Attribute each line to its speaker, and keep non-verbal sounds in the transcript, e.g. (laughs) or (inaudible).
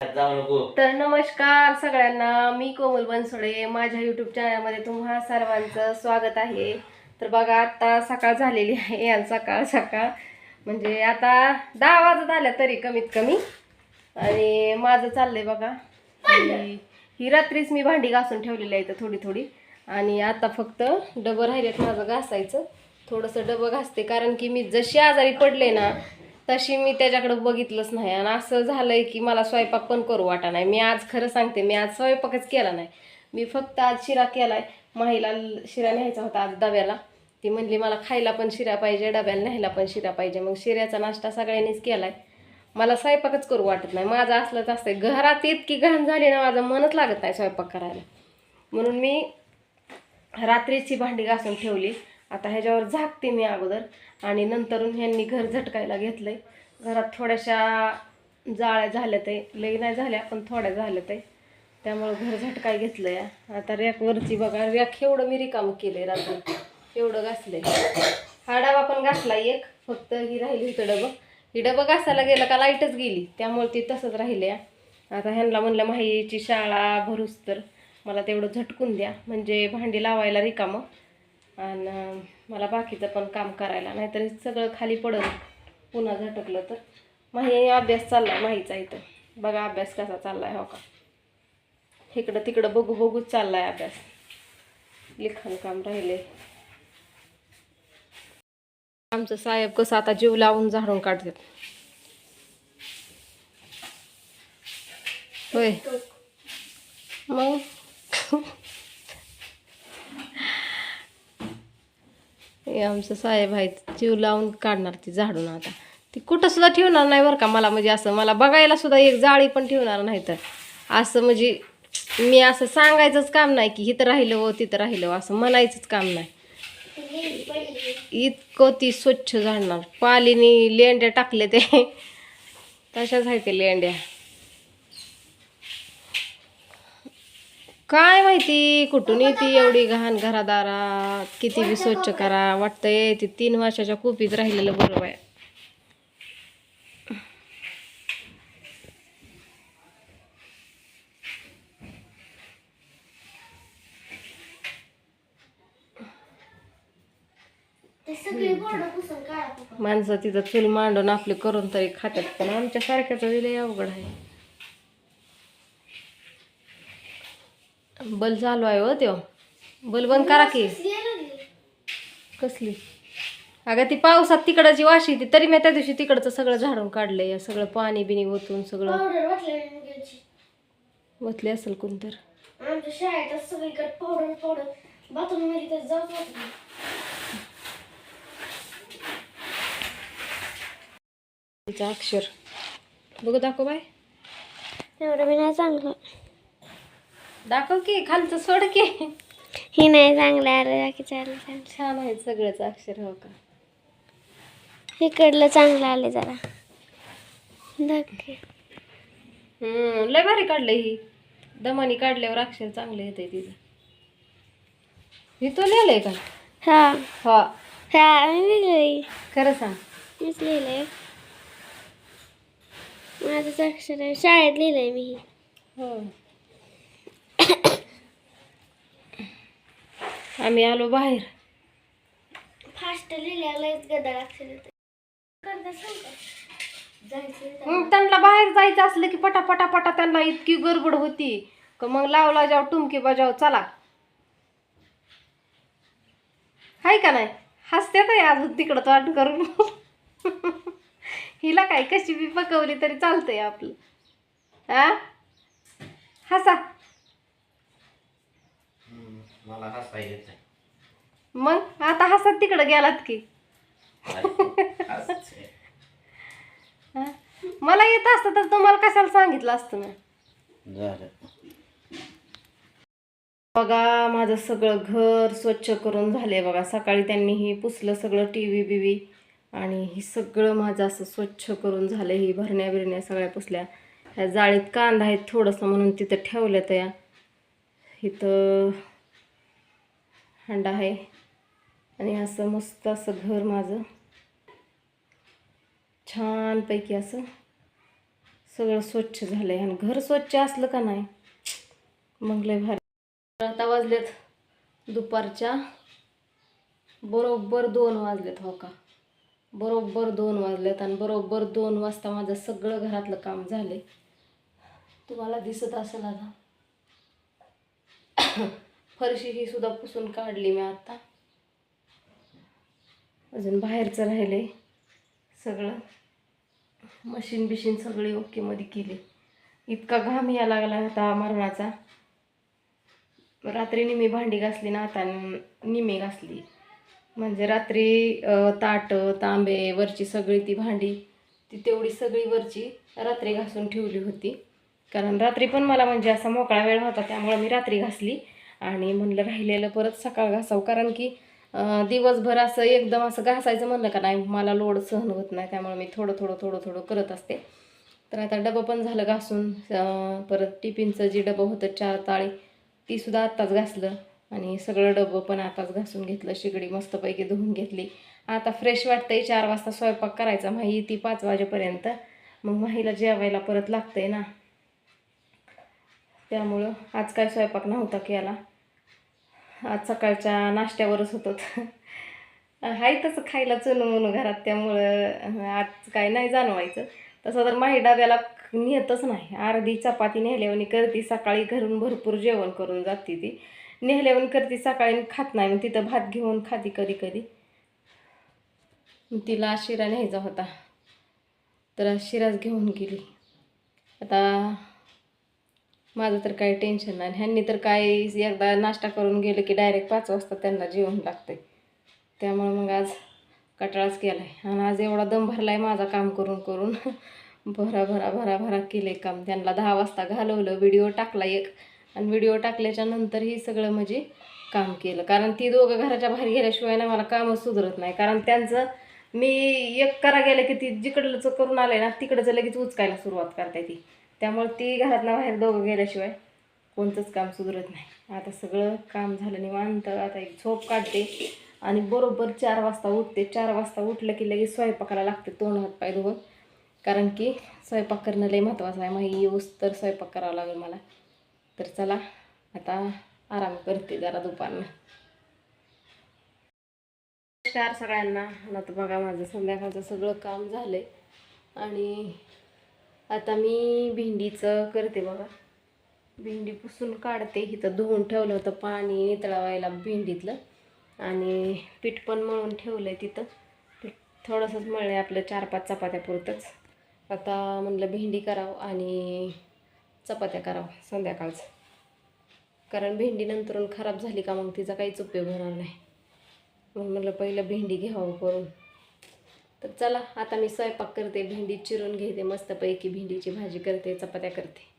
Speaker 1: तर नमस्कार सगळ्यांना मी कोमल बनसोडे. माझ्या युट्यूब चॅनलमध्ये तुम्हा सर्वांचं स्वागत आहे. तर बघा आता सकाळ झालेली आहे आणि सकाळ सकाळ. म्हणजे आता दहा वाजत आल्या तरी कमीत कमी. आणि माझं चाललंय बघा. आणि ही रात्रीच मी भांडी घासून ठेवलेली आहे इथं थोडी थोडी. आणि आता फक्त डबं राहिलेत माझं घासायचं. थोडंसं डबं घासते कारण की मी जशी आजारी पडले ना तशी मी त्याच्याकडे बघितलंच नाही. आणि असं झालंय की मला स्वयंपाक पण करू वाटा नाही. मी आज खरं सांगते मी आज स्वयंपाकच केला नाही. मी फक्त आज शिरा केलाय. माहीला शिरा न्यायचा होता आज डब्याला. ती म्हणली मला खायला पण शिरा पाहिजे डब्याला न्यायला पण शिरा पाहिजे. मग शिऱ्याचा नाश्ता सगळ्यांनीच केलाय. मला स्वयंपाकच करू वाटत नाही. माझं असलंच असतंय. घरात इतकी घाण झाली ना माझं मनच लागत नाही स्वयंपाक करायला. म्हणून मी रात्रीची भांडी घासून ठेवली. आता ह्याच्यावर झाकते मी अगोदर. आणि नंतरून ह्यांनी घर झटकायला घेतलंय. घरात थोड्याशा जाळ्या झाल्या ते. लई नाही झाल्या पण थोड्या झाल्या ते. त्यामुळं घर झटकाय घेतलंय. आता रॅकवरची बघा. रॅक एवढं मी रिकामं केलंय रात्री. एवढं घासलंय. हा डबा पण घासला एक. फक्त ही राहिली होतं डबं. ही डबं घासायला गेलं का लाईटच गेली. त्यामुळे ती तसंच राहिले आता ह्यांना म्हणलं माहीची शाळा भरूस तर. मला तेवढं झटकून द्या. म्हणजे भांडी लावायला रिकामं. आणि मला बाकीचं पण काम करायला नाहीतर सगळं खाली पडत पुन्हा झटकलं तर. माही अभ्यास चालला माहीचा इथं. बघा अभ्यास कसा चाललाय हो का? इकडं तिकडं बघू बघूच चाललाय अभ्यास. लिखाण काम राहिले. आमचं साहेब कसं आता जीव लावून झाडून काढतात. होय. मग? हे आमचं साहेब आहेत जीव लावून काढणार ती झाडून आता. ती कुठं सुद्धा ठेवणार नाही बरं का मला म्हणजे असं मला बघायला सुद्धा एक जाळी पण ठेवणार नाही तर. असं म्हणजे मी असं सांगायचंच काम नाही की इथं राहिलं व तिथं राहिलं हो, असं म्हणायचंच काम नाही. इतकं ती स्वच्छ झाडणार. पालीनी लेंड्या टाकले ते. तशाच आहे ते लेंड्या? काय माहिती कुठून येते एवढी घाण घरादारात किती बी स्वच्छ करा. वाटतंय ती तीन वर्षाच्या कुपीत राहिलेलं बरोबर आहे. माणसं तिथं चूल मांडून आपले करून तरी खातात पण आमच्या सारख्याचं दिलंय अवघड आहे. बल चालू आहे हो त्यो बल बंद करा की. कसली? अगं ती पावसात तिकडची वाशी ती तरी मी त्या दिवशी तिकडचं सगळं झाडून काढलंय सगळं पाणी बिनी ओतून सगळं. ओतले असेल कोण तर
Speaker 2: आमच्या शाळेत सगळीकडे पावडर पावडर बाथरूममध्ये तर जाऊच वाटत नाही.
Speaker 1: तिचं अक्षर. बघू दाखव बाय.
Speaker 2: एवढं मी नाही चांगलं
Speaker 1: दाखव की खालचं सोड की.
Speaker 2: ही नाही चांगलं आलं बाकीचं आलं चांगलं
Speaker 1: छान आहे सगळंच अक्षर हो का?
Speaker 2: इकडलं चांगलं आले जरा.
Speaker 1: हम्म लय भारी काढलंय ही. दमानी काढल्यावर अक्षर चांगलं येते तिचं. ही तो लिहिलंय का?
Speaker 2: हा.
Speaker 1: हा.
Speaker 2: हा मी लिहिलंय.
Speaker 1: खरं सांग.
Speaker 2: मीच लिहिलंय. माझंच अक्षर आहे. शाळेत लिहिलंय मी
Speaker 1: हो. (coughs) आम्ही आलो बाहेर.
Speaker 2: फास्ट
Speaker 1: मग त्यांना बाहेर जायचं असलं की पटा पटा पटा त्यांना इतकी गडबड होती. का मग लावला जाव टुमकी बजाव चला. हाय का नाही? हसत्यात आहे अजून तिकडं तोंड करून. (laughs) हिला काय कशी बी पकवली तरी चालतंय आपलं. हा हसा.
Speaker 3: मला हसता येत नाही.
Speaker 1: मग? आता हसत तिकडं गेलात की.
Speaker 3: हसते.
Speaker 1: हा? मला येत असतं तर तुम्हाला कशाला सांगितलं असतं ना
Speaker 3: झालं.
Speaker 1: बघा माझं सगळं घर स्वच्छ करून झाले बघा. सकाळी त्यांनी ही पुसलं सगळं टी व्ही बिवी आणि हे सगळं माझं असं स्वच्छ करून झालं ही भरण्या बिरण्या सगळ्या पुसल्या. ह्या जाळीत कांदा आहेत थोडंसं म्हणून तिथं ठेवलं त्या इथं हंडा आहे. आणि असं मस्त असं घर माझं. छानपैकी असं सगळं स्वच्छ झालं आहे आणि घर स्वच्छ असलं का नाही? मग लय भारी. आता वाजलेत दुपारच्या. बरोबर दोन वाजलेत हो का? बरोबर दोन वाजलेत आणि बरोबर दोन वाजता माझं सगळं घरातलं काम झाले तुम्हाला दिसत असेल आता. फरशी ही सुद्धा पुसून काढली मी आत्ता अजून बाहेरचं राहिले सगळं. मशीन बिशीन सगळी ओकेमध्ये केली. इतका घाम या लागला होता मरणाचा. रात्री निमी भांडी घासली ना आता निमी घासली. म्हणजे रात्री ताट ताटं तांबे वरची सगळी ती भांडी ती तेवढी सगळी वरची रात्री घासून ठेवली होती. कारण रात्री पण मला म्हणजे असा मोकळा वेळ होता त्यामुळे मी रात्री घासली. आणि म्हणलं राहिलेलं परत सकाळ घासावं. कारण की दिवसभर असं एकदम असं घासायचं म्हणलं का नाही मला लोड सहन होत नाही त्यामुळे मी थोडं थोडं थोडं थोडं करत असते. तर आता डबं पण झालं घासून परत टिफिनचं जे डबं होतं चार ताळी तीसुद्धा आत्ताच घासलं. आणि सगळं डबं पण आताच घासून घेतलं शिगडी मस्तपैकी धुवून घेतली. आता फ्रेश वाटतंय चार वाजता स्वयंपाक करायचा माही ती पाच वाजेपर्यंत. मग माहीला जेवायला परत लागतंय ना. त्यामुळं आज काय स्वयंपाक नव्हता केला. आज सकाळच्या नाश्त्यावरच होतं हाय तसं खायला चुनू म्हणून घरात त्यामुळं आज काय नाही जाणवायचं. तसं तर माही डब्याला नेतच नाही. अर्धी चपाती नेल्यावर करती सकाळी घरून भरपूर जेवण करून जाते ती. नेल्यावर करते सकाळी खात नाही मग तिथं भात घेऊन खाती कधी कधी. तिला शिरा न्यायचा होता. तर शिराच घेऊन गेली. आता माझं तर काही टेन्शन नाही. ह्यांनी तर काय एकदा नाश्ता करून गेलं की डायरेक्ट पाच वाजता त्यांना जेवण लागतंय. त्यामुळे मग आज कटाळाच केला आहे आणि आज एवढा दम भरला आहे माझा काम करून करून. (laughs) भरा भरा भरा भरा केले काम. त्यांना दहा वाजता घालवलं व्हिडिओ टाकला एक. आणि व्हिडिओ टाकल्याच्या नंतर हे सगळं म्हणजे काम केलं. कारण ती दोघं घराच्या बाहेर गेल्याशिवाय ना मला कामच सुधरत नाही. कारण त्यांचं मी एक करा गेलं की ती जिकडलंच करून आलं ना तिकडचं लगेच उचकायला सुरुवात करते ती. त्यामुळे ती घरातनं बाहेर दोघं गेल्याशिवाय कोणतंच काम सुधरत नाही. आता सगळं काम झालं निवांत. आता एक झोप काढते आणि बरोबर चार वाजता उठते. चार वाजता उठलं की लगेच स्वयंपाकाला लागते तोंड हात पाय धुवून. कारण की स्वयंपाक करणं लई महत्त्वाचं आहे. माही येऊस तर स्वयंपाक करावा लागेल मला. तर चला आता आराम करते जरा दुपारनं. नमस्कार सगळ्यांना. आता बघा माझं संध्याकाळचं सगळं काम झालं आणि आता मी भेंडीचं करते बघा. भेंडी पुसून काढते इथं धुवून ठेवलं होतं पाणी नितळावायला भेंडीतलं. आणि पीठ पण मळून ठेवलं आहे तिथं. पीठ थोडंसंच मळलं आहे आपलं चार पाच चपात्यापुरतंच. आता म्हणलं भेंडी करावं आणि चपात्या करावं संध्याकाळचं. कारण भेंडी नंतरून खराब झाली का मग तिचा काहीच उपयोग होणार नाही. मग म्हणलं पहिलं भेंडी घ्यावं करून. तर चला आता मी स्वयंपाक करते भेंडी चिरून घेते मस्तपैकी भेंडीची भाजी करते चपात्या करते.